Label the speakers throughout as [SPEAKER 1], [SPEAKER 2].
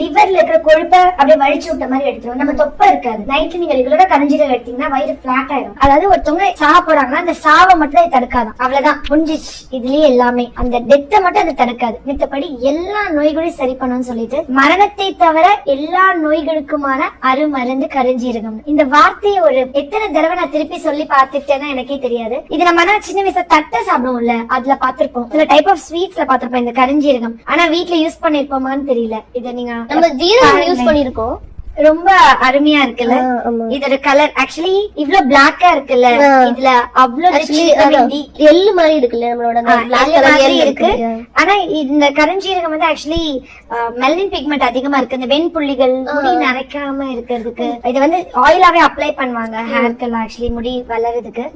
[SPEAKER 1] லிவர்ல இருக்கிற கொழுப்பை அப்படியே வழிச்சு விட்ட மாதிரி எடுத்துரும். நம்ம தொப்பை இருக்காது. நைட்டு நீங்க ரெகுலரா கரைஞ்சீரகம் எடுத்தீங்கன்னா வயிறு பிளாட் ஆயிரும். அதாவது ஒருத்தவங்க சாக போறாங்கன்னா அந்த சாவை மட்டும் அது தடுக்காதான் அவ்வளவுதான். புரிஞ்சிச்சு இதுலயே எல்லாமே. அந்த டெத்தை மட்டும் அது தடுக்காது. மித்தபடி எல்லா நோய்களையும் சரி பண்ணணும்னு சொல்லிட்டு மரணத்தை தவிர எல்லா நோய்களுக்குமான அருமருந்து கருஞ்சீரகம் இந்த வார்த்தையை ஒரு எத்தனை தடவை நான் திருப்பி சொல்லி பார்த்துட்டேன்னா எனக்கே தெரியாது. இது நம்ம ஆனா சின்ன வயசுல தட்டை சாப்பிடுவோம்ல அதுல பாத்திருப்போம் சில டைப் ஆஃப் ஸ்வீட்ஸ்ல பாத்திருப்போம் இந்த கருஞ்சீரகம் ஆனா வீட்டுல யூஸ் பண்ணிருப்போமான்னு தெரியல. இதை நீங்க
[SPEAKER 2] நம்ம ஜீரகம் யூஸ் பண்ணிருக்கோம்.
[SPEAKER 1] ரொம்ப அருமையா இருக்குல்ல? இதோட கலர் ஆக்சுவலி இவ்ளோ பிளாக்கா இருக்குல்ல. இதுல அவ்வளவு
[SPEAKER 2] எள்ளு மாதிரி இருக்குல்ல நம்மளோட
[SPEAKER 1] மாதிரி இருக்கு. ஆனா இந்த கருஞ்சீரகம் வந்து ஆக்சுவலி மெலனின் பிக்மெண்ட் அதிகமா இருக்கு. இந்த வெண்புள்ளிகள் முடி நரைக்காம இருக்கிறதுக்கு. இதை வந்து ஆயிலாவே அப்ளை பண்ணுவாங்க. ஹேர்க்கு ஆக்சுவலி முடி வளர்றதுக்கு.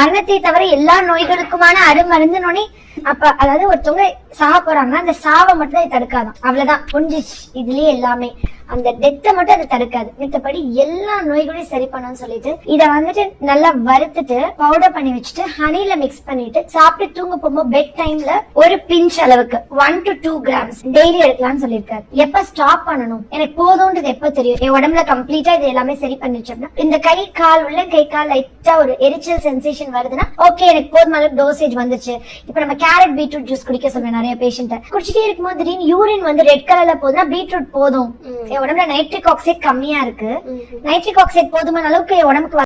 [SPEAKER 1] மரணத்தை தவிர எல்லா நோய்களுக்குமான அருமருந்துனோனே அப்ப அதாவது ஒருத்தவங்க சாக போறாங்கன்னா அந்த சாவை மட்டும் தான் தடுக்காதான். அவ்வளவுதான். புரிஞ்சிச்சு. இதுலயே எல்லாமே. அந்த டெத்தை மட்டும் அது தடுக்காது. மித்தபடி எல்லா நோய்களையும் சரி பண்ணணும்னு சொல்லிட்டு இத வந்துட்டு நல்லா வறுத்துட்டு பவுடர் பண்ணி வச்சுட்டு ஹனில மிக்ஸ் பண்ணிட்டு சாப்பிட்டு தூங்க போகும்போது பெட் டைம்ல ஒரு பிஞ்ச் அளவுக்கு one to two grams daily எடுக்கலாம்னு சொல்லியிருக்காரு. எப்ப ஸ்டாப் பண்ணணும்? எனக்கு போதும்ன்றது எப்ப தெரியும்? என் உடம்புல கம்ப்ளீட்டா இது எல்லாமே சரி பண்ணிச்சோம்னா இந்த கை கால் உள்ள கை கால் லைட்டா ஒரு எரிச்சல் சென்சேஷன் வருதுன்னா ஓகே எனக்கு போதுமான டோசேஜ் வந்துச்சு. இப்ப நம்ம கேரட் பீட்ரூட் ஜூஸ் குடிக்க சொல்றேன் நிறைய பேஷண்ட் குடிச்சிட்டே இருக்கும்போது திடீர்னு யூரின் வந்து ரெட் கலர்ல போகுதுன்னா பீட்ரூட் போதும். என் உடம்புல நைட்ரிக் ஆக்சைடு கம்மியா இருக்கு. நைட்ரிக் ஆக்சைடு போதுமான அளவுக்கு என் உடம்புக்கு